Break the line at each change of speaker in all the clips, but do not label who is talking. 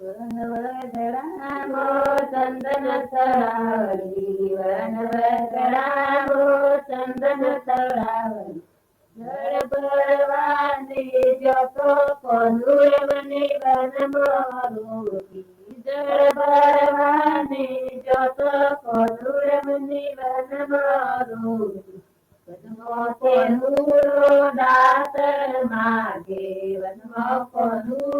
वरण वरद चंदन तरावली वरण वरद चंदन तरावली बन मोरूपी जड़ परवानी जो तो बन मोरूपी वनमो दातर मागे वनमो को नूर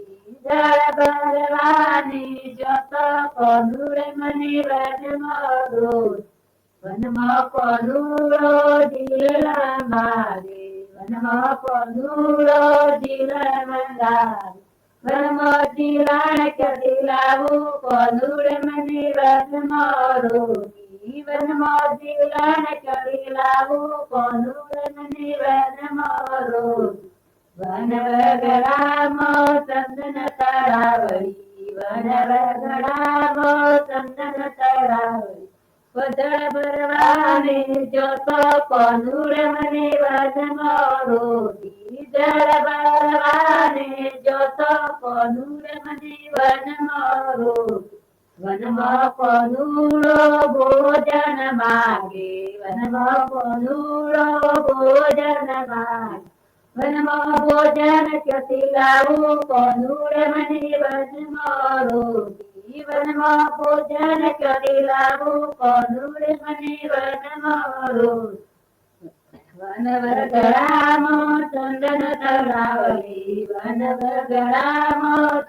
જળ ભરવાની જત કોનુર મની વનમરૂપી વનમાં કોનુરો જીલા મારે વનમાં કોનુરો જીલા મંગારે વનમાં જીલાણ કદી લાવું કોનુર મની વનમરૂપી વનમાં જીલાણ કદી લાવું કોનુર મની વનમરૂપી વનવગડામો ચંદન તળાવડી વનવગડામો ચંદન તળાવડી પધળ ભરવાની જોતો કોનુર મને વનમરૂપી જળ ભરવાની જોતો કોનુર મને વનમરૂપી વનમાં કોનુરો ભોજન માગે વનમાં કોનુરો ભોજન માગે भोजन कृतिलाऊ कनूर मनि वनमारो वनमो भोजन कृतिलाऊ कनूर मनि वनमारो वनवरगराम चंदन तड़ावली वनवरगराम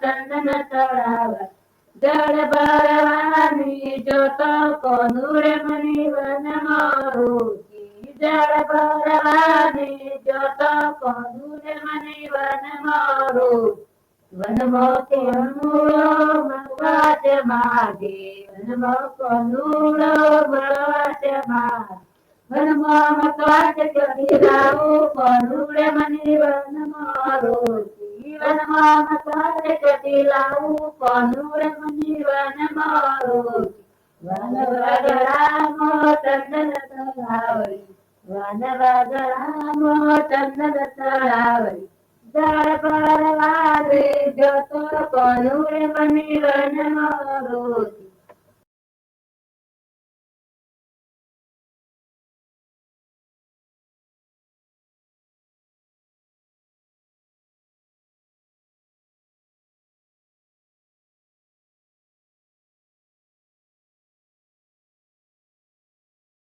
चंदन तड़ाव जड़ बरवानी जो तो कनूर मनि वनमारो जड़ बरवानी કોનું મને વનમારો વનમાં કોનુળો ભગવાચ માગે વનમાં કોનુળો ભગવાચ માગે વનમાં મકવાચ કરી લાવું કોનુળે મને વનમારો વનમાં મકવાચ કરી લાવું परवार जो तो कोनूर बनी वन मोरू।